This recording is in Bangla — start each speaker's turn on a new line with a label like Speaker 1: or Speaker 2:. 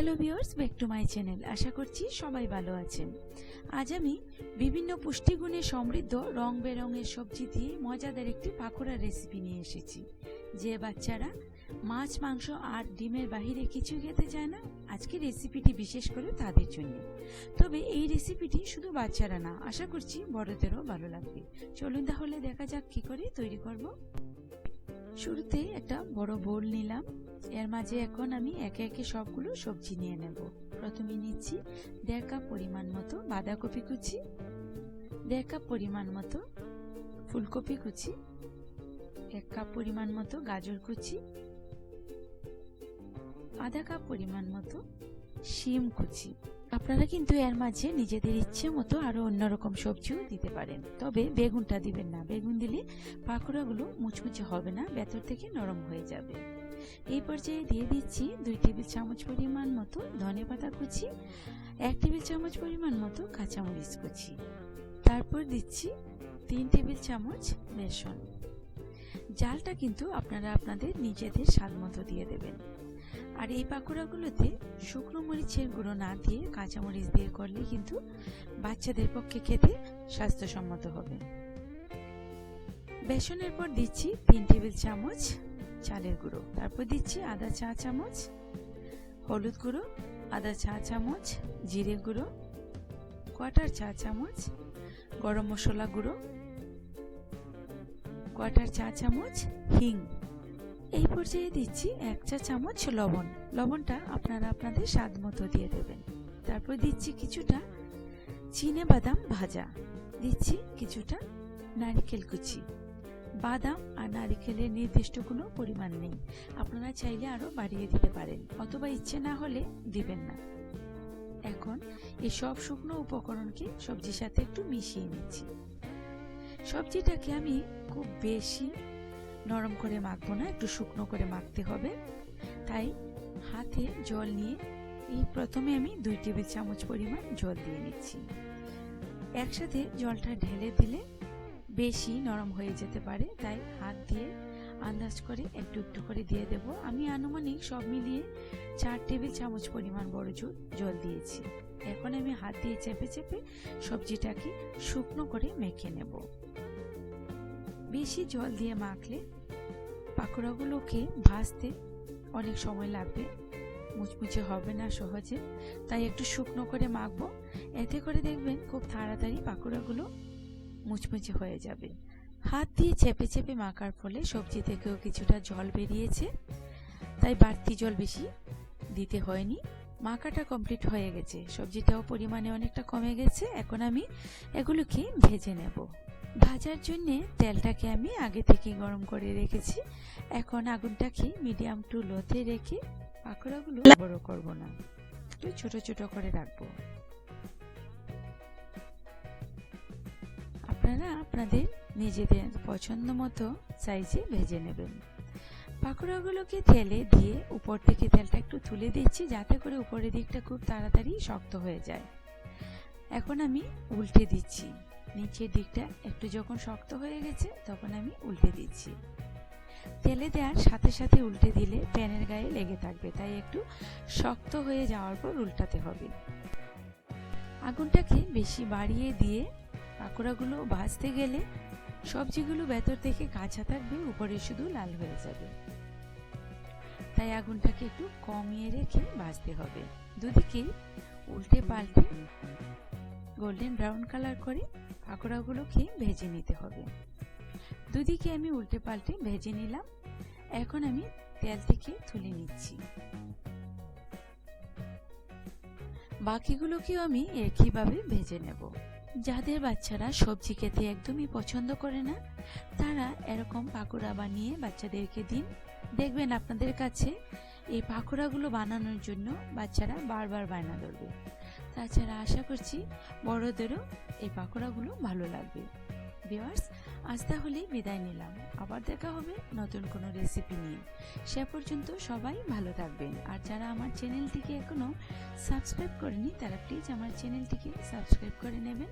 Speaker 1: Hello viewers back to my channel আশা করছি সবাই ভালো আছেন। আজ আমি বিভিন্ন পুষ্টিগুণে সমৃদ্ধ রং বেরঙের সবজি দিয়ে মজাদার একটি পাকোড়া রেসিপি নিয়ে এসেছি। যে বাচ্চারা মাছ, মাংস আর ডিমের বাহিরে কিছু খেতে চায় না, আজকে রেসিপিটি বিশেষ করে তাদের জন্য। তবে এই রেসিপিটি শুধু বাচ্চারা না, আশা করছি বড়দেরও ভালো লাগবে। চলুন তাহলে দেখা যাক কি করে তৈরি করব। শুরুতে একটা বড় বোল নিলাম। এর মাঝে এখন আমি একে একে সবগুলো সবজি নিয়ে নেব। প্রথমে নিচ্ছি দেড় কাপ পরিমাণ মতো বাঁধাকপি কুচি, দেড় কাপ পরিমাণ মতো ফুলকপি কুচি, এক কাপ পরিমাণ মতো গাজর কুচি, আধা কাপ পরিমাণ মতো শিম কুচি। আপনারা কিন্তু এর মাঝে নিজেদের ইচ্ছে মতো আরও অন্যরকম সবজিও দিতে পারেন। তবে বেগুনটা দিবেন না। বেগুন দিলে পাকোড়াগুলো মুচমুচে হবে না, ভেতর থেকে নরম হয়ে যাবে। এই পর্যায়ে দিয়ে দিচ্ছি দুই টেবিল চামচ পরিমাণ মতো ধনে পাতা কুচি, এক টেবিল চামচ পরিমাণ মতো কাঁচামরিচ কুচি। তারপর দিচ্ছি তিন টেবিল চামচ বেসন। জালটা কিন্তু আপনারা আপনাদের নিজেদের স্বাদ মতো দিয়ে দেবেন। আর এই পাকোড়াগুলোতে শুকনো মরিচের গুঁড়ো না দিয়ে কাঁচামরিচ দিয়ে করলে কিন্তু বাচ্চাদের পক্ষে খেতে স্বাস্থ্যসম্মত হবে। বেসনের পর দিচ্ছি তিন টেবিল চামচ চালের গুঁড়ো। তারপর দিচ্ছি আদা চা চামচ, হলুদ গুঁড়ো, আদা চা চামচ, জিরে গুঁড়ো, কোয়াটার চা চামচ, গরম মশলা গুঁড়ো, কোয়াটার চা চামচ, হিং। এই পর্যায়ে দিচ্ছি এক চা চামচ লবণ। লবণটা আপনারা আপনাদের স্বাদ মতো দিয়ে দেবেন। তারপর দিচ্ছি কিছুটা চিনে বাদাম ভাজা। দিচ্ছি কিছুটা নারিকেল কুচি। বাদাম আর নারিকেলের নির্দিষ্ট কোনো পরিমাণ নেই। আপনারা চাইলে আরও বাড়িয়ে দিতে পারেন, অথবা ইচ্ছে না হলে দিবেন না। এখন এই সব শুকনো উপকরণকে সবজির সাথে একটু মিশিয়ে নিচ্ছি। সবজিটাকে আমি খুব বেশি নরম করে মাখবো না, একটু শুকনো করে মাখতে হবে। তাই হাতে জল নিয়ে এই প্রথমে আমি দুই টেবিল চামচ পরিমাণ জল দিয়ে নিচ্ছি। একসাথে জলটা ঢেলে দিলে বেশি নরম হয়ে যেতে পারে, তাই হাত দিয়ে আন্দাজ করে একটু একটু করে দিয়ে দেব। আমি আনুমানিক সব মিলিয়ে চার টেবিল চামচ পরিমাণ বড় জল জল দিয়েছি। এখন আমি হাত দিয়ে চেপে চেপে সবজিটাকে শুকনো করে মেখে নেব। বেশি জল দিয়ে মাখলে পাকোড়াগুলোকে ভাজতে অনেক সময় লাগবে, মুচমুচে হবে না সহজে, তাই একটু শুকনো করে মাখবো। এতে করে দেখবেন খুব তাড়াতাড়ি পাকোড়াগুলো মুচমুচে হয়ে যাবে। হাত দিয়ে চেপে চেপে মাখার ফলে সবজি থেকেও কিছুটা জল বেরিয়েছে, তাই বাড়তি জল বেশি দিতে হয়নি। মাখাটা কমপ্লিট হয়ে গেছে। সবজিটাও পরিমাণে অনেকটা কমে গেছে। এখন আমি এগুলোকে ভেজে নেব। ভাজার জন্যে তেলটাকে আমি আগে থেকে গরম করে রেখেছি। এখন আগুনটাকে মিডিয়াম টু লোতে রেখে পাকোড়াগুলো বড় করব না। একটু ছোট ছোট করে রাখব। আপনারা আপনাদের নিজেদের পছন্দ মতো সাইজে ভেজে নেবেন। পাকোড়াগুলোকে তেলে দিয়ে উপর থেকে তেলটা একটু তুলে দিচ্ছি, যাতে করে উপরের দিকটা খুব তাড়াতাড়ি শক্ত হয়ে যায়। এখন আমি উল্টে দিচ্ছি। নিচের দিকটা একটু যখন শক্ত হয়ে গেছে, তখন আমি উল্টে দিচ্ছি। তেলে দেওয়ার সাথে সাথে উল্টে দিলে প্যানের গায়ে লেগে থাকবে, তাই একটু শক্ত হয়ে যাওয়ার পর উল্টাতে হবে। আগুনটাকে বেশি বাড়িয়ে দিয়ে পাকোড়াগুলো ভাজতে গেলে সবজিগুলো ভেতর থেকে কাঁচা থাকবে, উপরে শুধু লাল হয়ে যাবে। তাই আগুনটাকে একটু কমিয়ে রেখে ভাজতে হবে। দুদিকেই উল্টে পাল্টে গোল্ডেন ব্রাউন কালার করে পাকোড়াগুলোকে ভেজে নিতে হবে। দুদিকে আমি উল্টে পাল্টে ভেজে নিলাম। এখন আমি তেল থেকে তুলে নিচ্ছি। বাকিগুলোকেও আমি একইভাবে ভেজে নেব। যাদের বাচ্চারা সবজি খেতে একদমই পছন্দ করে না, তারা এরকম পাকোড়া বানিয়ে বাচ্চাদেরকে দিন। দেখবেন আপনাদের কাছে এই পাকোড়াগুলো বানানোর জন্য বাচ্চারা বারবার বায়না ধরবে। তাছাড়া আশা করছি বড়দেরও এই পাকোড়াগুলো ভালো লাগবে। ভিওয়ার্স আজ তাহলে বিদায় নিলাম। আবার দেখা হবে নতুন কোনো রেসিপি নিয়ে। সে পর্যন্ত সবাই ভালো থাকবেন। আর যারা আমার চ্যানেলটিকে এখনও সাবস্ক্রাইব করেনি, তারা প্লিজ আমার চ্যানেলটিকে সাবস্ক্রাইব করে নেবেন।